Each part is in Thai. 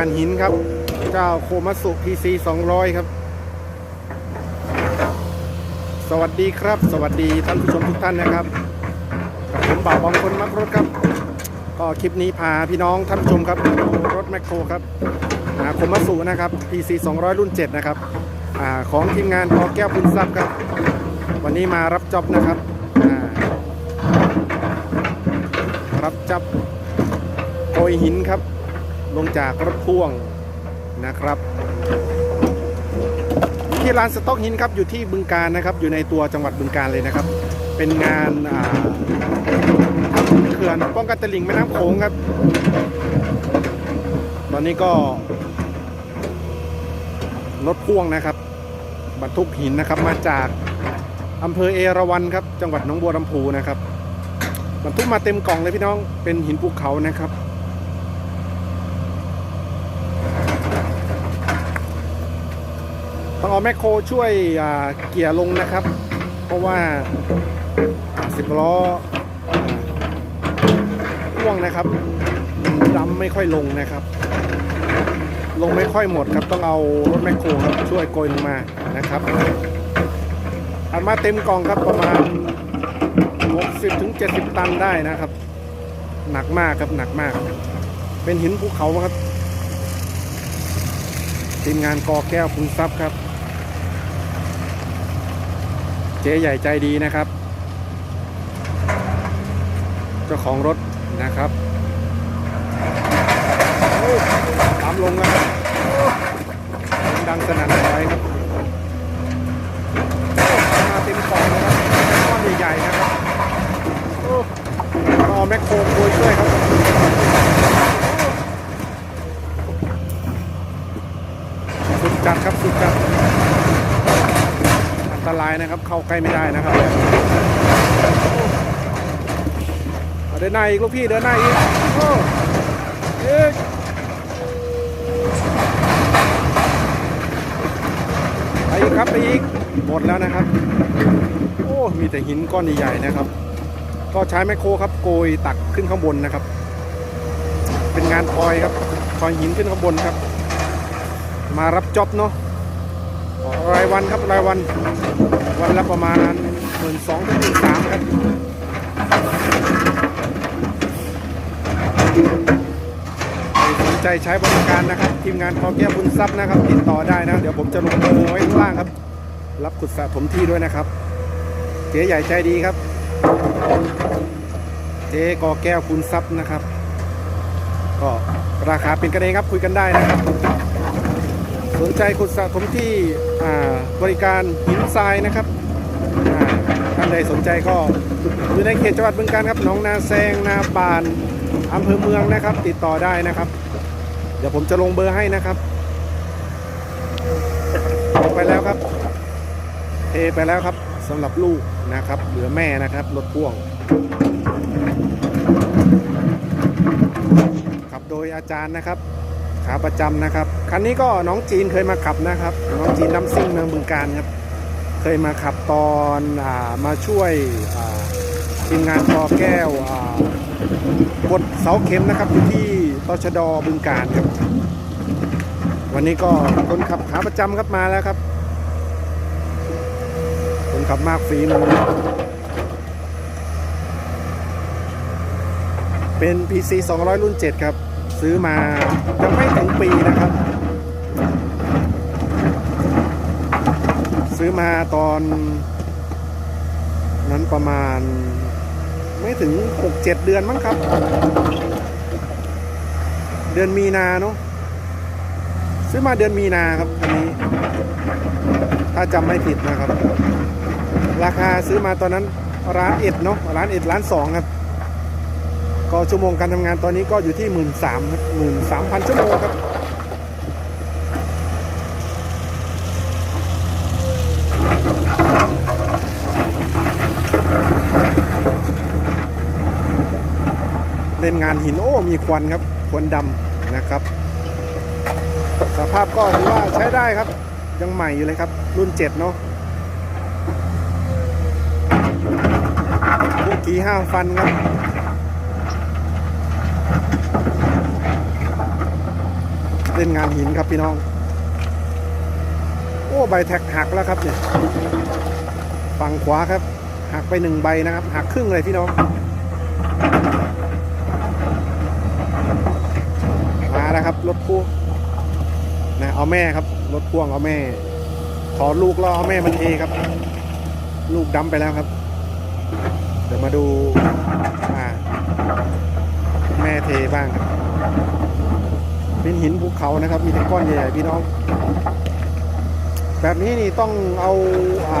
านหินครับ เจ้าโคมัสุ PC 200 ครับ สวัสดีครับ สวัสดีท่านผู้ชมทุกท่านนะครับกับผมบ่าวบองคนมักรถครับ ก็คลิปนี้พาพี่น้องท่านผู้ชมครับดูรถแมคโครครับโคมัสุนะครับ PC 200 รุ่น 7 นะครับอของทีมงานพอแก้วพุนทรัพย์ครับ วันนี้มารับจ็อบนะครับรับจ็อบโกยหินครับ ลงจากรถพ่วงนะครับที่ร้านสต็อกหินครับอยู่ที่บึงการนะครับ อยู่ในตัวจังหวัดบึงการเลยนะครับ เป็นงานเขื่อนป้องกันตลิ่งแม่น้ำโขงครับ ตอนนี้ก็รถพ่วงนะครับบรรทุกหินนะครับมาจากอำเภอเอราวัณครับ จังหวัดหนองบัวลำพูนะครับบรรทุกมาเต็มกล่องเลยพี่น้องเป็นหินภูเขานะครับ ต้องเอาแมคโครช่วยเกี่ยร์ลงนะครับ เพราะว่าสิบล้ออ่าพ่วงนะครับดำไม่ค่อยลงนะครับ ลงไม่ค่อยหมดครับต้องเอารถแมคโครครับช่วยโกยลงมานะครับอันมาเต็มกล่องครับประมาณ 60ถึง70 ตันได้นะครับ หนักมากครับหนักมาก เป็นหินภูเขาครับทีมงานกอแก้วคุณทรัพย์ครับ เจ๊ใหญ่ใจดีนะครับ เจ้าของรถนะครับตามลงนะครับดังสนั่นไว้ครับมาเต็มกล่องนะครับก้อนใหญ่ๆนะครับโอ้ต้องเอาแมคโครโกยช่วยครับสุดจัดครับสุดจัด ตรายนะครับ เข้าใกล้ไม่ได้นะครับเดินหน้าอีกลูกพี่เดินหน้าอีกโอ้อีกไปอีกครับไปอีกหมดแล้วนะครับ โอ้มีแต่หินก้อนใหญ่ๆนะครับ ก็ใช้แมคโครครับโกยตักขึ้นข้างบนนะครับ เป็นงานคอยครับคอยหินขึ้นข้างบนครับ มารับจ็อบเนาะ รายวันครับรายวัน วันละประมาณหมื่นสองถึงหมื่นสามครับใครสนใจใช้บริการนะครับทีมงานพอแก้วบุญทรัพย์นะครับ ติดต่อได้นะ เดี๋ยวผมจะลงเบอร์ไว้ข้างล่างครับ รับขุดสะถมที่ด้วยนะครับ เจ๊ใหญ่ใจดีครับ เจ๊กอแก้วคุณทรัพย์นะครับ ก็ราคาเป็นกันเองครับคุยกันได้นะครับ สนใจขุดสะสมที่บริการหินทรายนะครับท่านใดสนใจก็อยู่ในเขตจังหวัดบึงกาฬครับหนองนาแซงนาบานอำเภอเมืองนะครับ ติดต่อได้นะครับ เดี๋ยวผมจะลงเบอร์ให้นะครับลงไปแล้วครับ เทไปแล้วครับสำหรับลูกนะครับ เหลือแม่นะครับรถพ่วงขับโดยอาจารย์นะครับ ขาประจำนะครับ คันนี้ก็น้องจีนเคยมาขับนะครับ น้องจีนน้ำซิ่งเมืองบึงการครับ เคยมาขับตอนอามาช่วยทีมงานปอแก้วอ่ากดเสาเข็มนะครับอยู่ที่ตชดบึงการครับ วันนี้ก็คนขับขาประจำครับมาแล้วครับ คนขับมากฝีมือเป็น PC 200 รุ่น 7 ครับ ซื้อมายังไม่ถึงปีนะครับ ซื้อมาตอนนั้นประมาณ ไม่ถึง 6-7 เดือนมั้งครับ เดือนมีนาเนาะซื้อมาเดือนมีนาครับอันนี้ ถ้าจำไม่ผิดนะครับ ราคาซื้อมาตอนนั้นร้านเอ็ดเนาะร้านเอ็ดร้านสองครับ ก็ชั่วโมงการทำงานตอนนี้ก็อยู่ที่หมื่นสามหมื่นสามพันชั่วโมงครับเล่นงานหินโอ้มีควันครับควันดำนะครับ สภาพก็ถือว่าใช้ได้ครับ ยังใหม่อยู่เลยครับ รุ่นเจ็ดเนาะลูกกี้ห้าฟันครับ เล่นงานหินครับพี่น้อง โอ้ใบแท็กหักแล้วครับเนี่ยฝั่งขวาครับหักไปหนึ่งใบนะครับหักครึ่งเลยพี่น้องมาแล้วครับรถพ่วงนะเอาแม่ครับรถพ่วงเอาแม่ ขอลูกล้วเอาแม่มันเทครับ ลูกดำไปแล้วครับ เดี๋ยวมาดูแม่เทบ้างครับ เป็นหินภูเขานะครับ มีแต่ก้อนใหญ่ๆพี่น้อง แบบนี้นี่ต้องเอาอ่า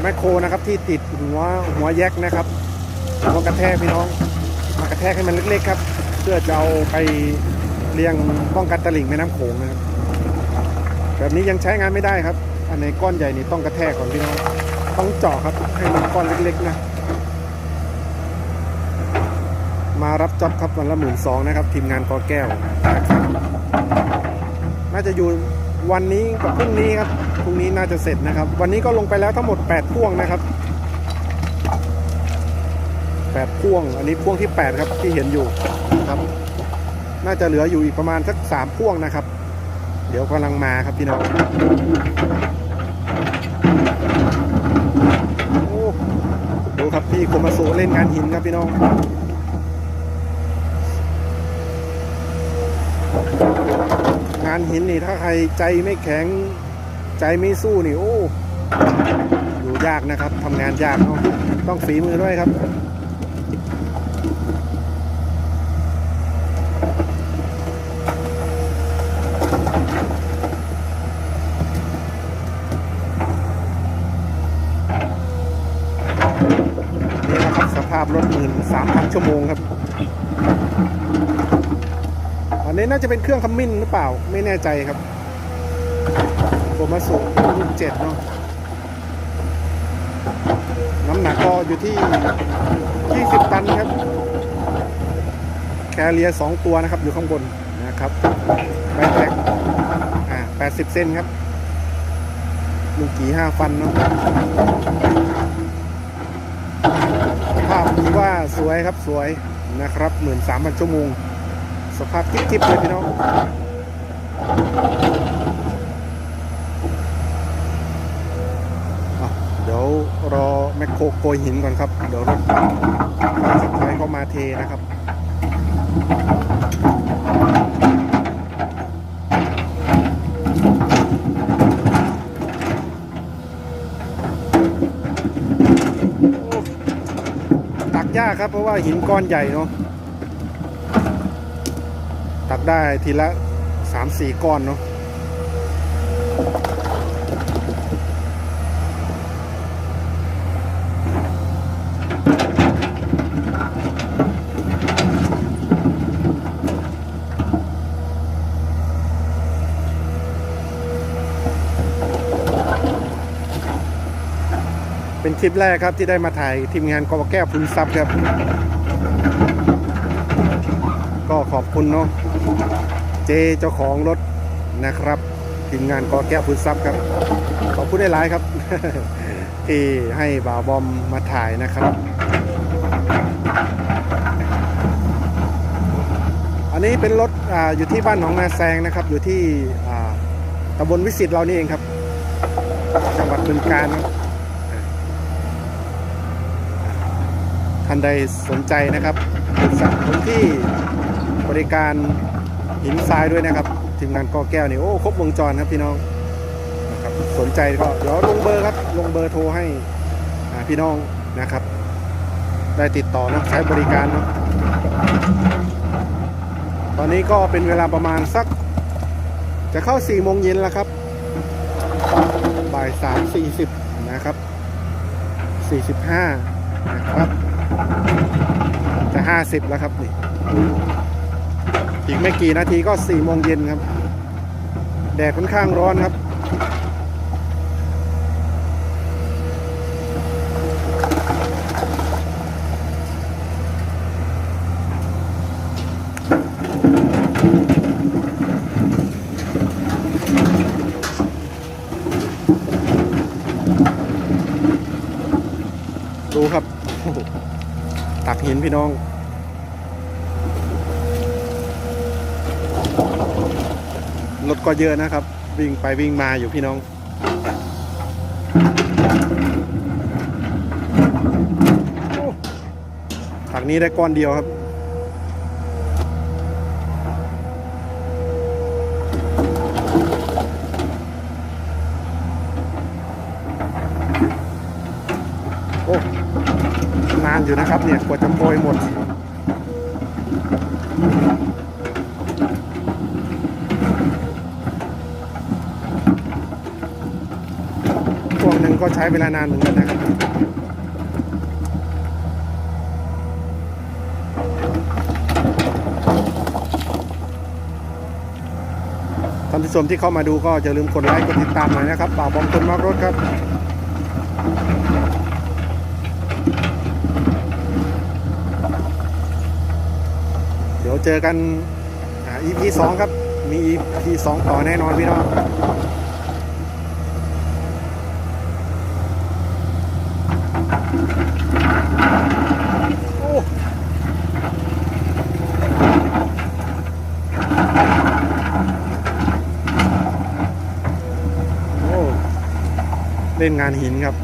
แมคโครนะครับ ที่ติดหัวหัวแยกนะครับหัวกระแทกพี่น้อง มากระแทกให้มันเล็กๆครับ เพื่อจะเอาไปเลี้ยงป้องกันตลิ่งแม่น้ำโขงนะครับ แบบนี้ยังใช้งานไม่ได้ครับ อันไหนก้อนใหญ่นี่ต้องกระแทกก่อนพี่น้อง ต้องเจาะครับให้มันก้อนเล็กๆนะ มารับจ็อบครับวันละหมื่นสองนะครับ ทีมงานกอแก้ว น่าจะอยู่วันนี้กับพรุ่งนี้ครับพรุ่งนี้น่าจะเสร็จนะครับ วันนี้ก็ลงไปแล้วทั้งหมด 8 พ่วงนะครับ 8 พ่วง อันนี้พ่วงที่ 8 ครับที่เห็นอยู่นะครับ น่าจะเหลืออยู่อีกประมาณสัก 3 พ่วงนะครับ เดี๋ยวกำลังมาครับพี่น้องโอ้ดูครับพี่โคมาโซเล่นงานหินครับพี่น้อง งานหินนี่ถ้าใครใจไม่แข็ง ใจไม่สู้นี่โอ้อยู่ยากนะครับทำงานยากเนาะต้องฝีมือด้วยครับนี่นะครับสภาพรถหมื่นสามพันชั่วโมงครับ นนี้น่าจะเป็นเครื่องขมิ้นหรือเปล่า ไม่แน่ใจครับ ผมมาสูงรุ่นเจ็ดเนาะ น้ำหนักก็อยู่ที่ 20 ตันครับ แคเรียสองตัวนะครับ อยู่ข้างบนนะครับใบแท็กอ่า80 เซนครับลูกกี่ห้าฟันเนาะภาพถือว่าสวยครับสวยนะครับ 13,000 ชั่วโมง ภาพกิ๊บๆเลยพี่น้องเดี๋ยวรอแมคโครโกยหินก่อนครับ เดี๋ยวรถสุดท้ายเข้ามาเทนะครับตักยากครับเพราะว่าหินก้อนใหญ่เนาะ ตักได้ทีละสามสี่ก้อนเนาะเป็นคลิปแรกครับที่ได้มาถ่ายทีมงานกอบแก้วพุนซับครับ ก็ขอบคุณเนาะ เจเจ้าของรถนะครับทีมงานกอแก้วพุนซับครับ ขอบคุณได้หลายครับ ที่ให้บ่าวบอมมาถ่ายนะครับ อันนี้เป็นรถออยู่ที่บ้านหนองนาแซงนะครับ อยู่ที่ตำบลวิสิตเรานี่เองครับ จังหวัดบึงกาฬครับท่านใดสนใจนะครับปรึกษาผมที่บริการ หินทรายด้วยนะครับทีมงานกอแก้วนี่โอ้ครบวงจรครับพี่น้องนะครับสนใจก็เดี๋ยวลงเบอร์ครับลงเบอร์โทรให้พี่น้องนะครับ ได้ติดต่อนะใช้บริการเนาะตอนนี้ก็เป็นเวลาประมาณสัก จะเข้า4ี่โมงเย็นแล้วครับบ่ายสามสี่สิบนะครับสี่สิบห้านะครับจะห้าสิบแล้วครับนี่ ไม่กี่นาทีก็สี่โมงเย็นครับ แดดค่อนข้างร้อนครับ ดูครับ ตักหินพี่น้อง รถก็เยอะนะครับ วิ่งไปวิ่งมาอยู่พี่น้อง ถังนี้ได้ก้อนเดียวครับโอ้นานอยู่นะครับเนี่ยกว่าจะโปรยหมด วงหนึ่งก็ใช้เวลานานเหมือนกันนะครับท่านผู้ชมที่เข้ามาดูก็อย่าลืมกดไลค์กดติดตามหน่อยนะครับป่าวบอมคนมากรถครับเดี๋ยวเจอกันอ่า EP สองครับ มี EP สองต่อแน่นอนพี่น้อง เล่นงานหินครับ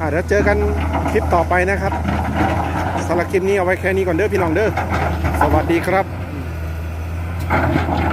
อะเดี๋ยวเจอกันคลิปต่อไปนะครับสำหรับคลิปนี้เอาไว้แค่นี้ก่อนเด้อพี่น้องเด้อ สวัสดีครับ